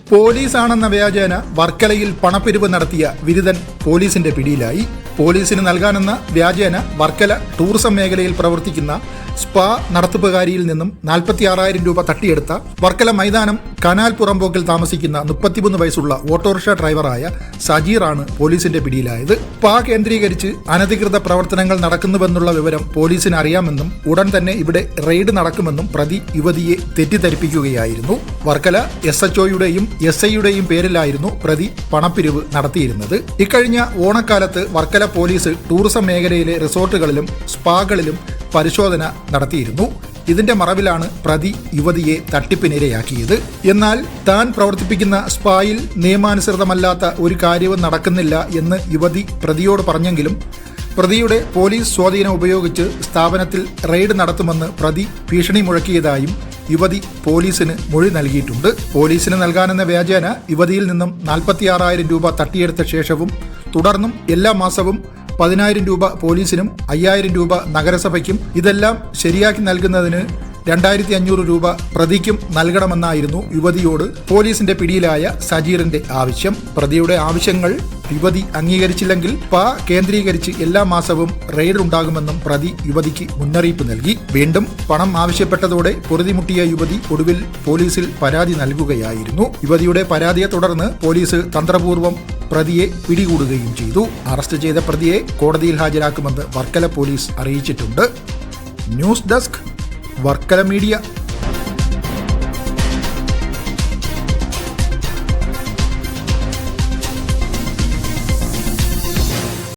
പോലീസാണെന്ന വ്യാജേന വർക്കലയിൽ പണപ്പിരിവ് നടത്തിയ വിരുദൻ പോലീസിന്റെ പിടിയിലായി. പോലീസിന് നൽകാനെന്ന വ്യാജേന വർക്കല ടൂറിസം മേഖലയിൽ പ്രവർത്തിക്കുന്ന സ്പാ നടത്തിപ്പുകാരിയിൽ നിന്നും നാൽപ്പത്തി ആറായിരം രൂപ തട്ടിയെടുത്ത വർക്കല മൈതാനം കനാൽ പുറമ്പോക്കിൽ താമസിക്കുന്ന മുപ്പത്തിമൂന്ന് വയസ്സുള്ള ഓട്ടോറിക്ഷ ഡ്രൈവറായ സജീറാണ് പോലീസിന്റെ പിടിയിലായത്. പാ കേന്ദ്രീകരിച്ച് അനധികൃത പ്രവർത്തനങ്ങൾ നടക്കുന്നുവെന്നുള്ള വിവരം പോലീസിന് അറിയാമെന്നും ഉടൻ തന്നെ ഇവിടെ റെയ്ഡ് നടക്കുമെന്നും പ്രതി യുവതിയെ തെറ്റിദ്ധരിപ്പിക്കുകയായിരുന്നു. വർക്കല എസ് എച്ച് ഒയുടെയും എസ് ഐയുടെയും പേരിലായിരുന്നു പ്രതി പണപ്പിരിവ് നടത്തിയിരുന്നത്. ഇക്കഴിഞ്ഞ ഓണക്കാലത്ത് വർക്കല പോലീസ് ടൂറിസം മേഖലയിലെ റിസോർട്ടുകളിലും സ്പാകളിലും പരിശോധന നടത്തിയിരുന്നു. ഇതിന്റെ മറവിലാണ് പ്രതി യുവതിയെ തട്ടിപ്പിനിരയാക്കിയത്. എന്നാൽ താൻ പ്രവർത്തിപ്പിക്കുന്ന സ്പായിൽ നിയമാനുസൃതമല്ലാത്ത ഒരു കാര്യവും നടക്കുന്നില്ല എന്ന് യുവതി പ്രതിയോട് പറഞ്ഞെങ്കിലും പ്രതിയുടെ പോലീസ് സ്വാധീനം ഉപയോഗിച്ച് സ്ഥാപനത്തിൽ റെയ്ഡ് നടത്തുമെന്ന് പ്രതി ഭീഷണി മുഴക്കിയതായും യുവതി പോലീസിന് മൊഴി നൽകിയിട്ടുണ്ട്. പോലീസിന് നൽകാനെന്ന വ്യാജേന യുവതിയിൽ നിന്നും നാൽപ്പത്തിയാറായിരം രൂപ തട്ടിയെടുത്ത ശേഷവും തുടർന്നും എല്ലാ മാസവും പതിനായിരം രൂപ പോലീസിനും അയ്യായിരം രൂപ നഗരസഭയ്ക്കും ഇതെല്ലാം ശരിയാക്കി നൽകുന്നതിന് രണ്ടായിരത്തി അഞ്ഞൂറ് രൂപ പ്രതിക്കും നൽകണമെന്നായിരുന്നു യുവതിയോട് പോലീസിന്റെ പിടിയിലായ സജീറിന്റെ ആവശ്യം. പ്രതിയുടെ ആവശ്യങ്ങൾ യുവതി അംഗീകരിച്ചില്ലെങ്കിൽ പ കേന്ദ്രീകരിച്ച് എല്ലാ മാസവും റെയ്ഡ് ഉണ്ടാകുമെന്നും പ്രതി യുവതിക്ക് മുന്നറിയിപ്പ് നൽകി. വീണ്ടും പണം ആവശ്യപ്പെട്ടതോടെ പൊറുതിമുട്ടിയ യുവതി ഒടുവിൽ പോലീസിൽ പരാതി നൽകുകയായിരുന്നു. യുവതിയുടെ പരാതിയെ തുടർന്ന് പോലീസ് തന്ത്രപൂർവം പ്രതിയെ പിടികൂടുകയും ചെയ്തു. അറസ്റ്റ് ചെയ്ത പ്രതിയെ കോടതിയിൽ ഹാജരാക്കുമെന്ന് വർക്കല പോലീസ് അറിയിച്ചിട്ടുണ്ട്. News desk Varkala media.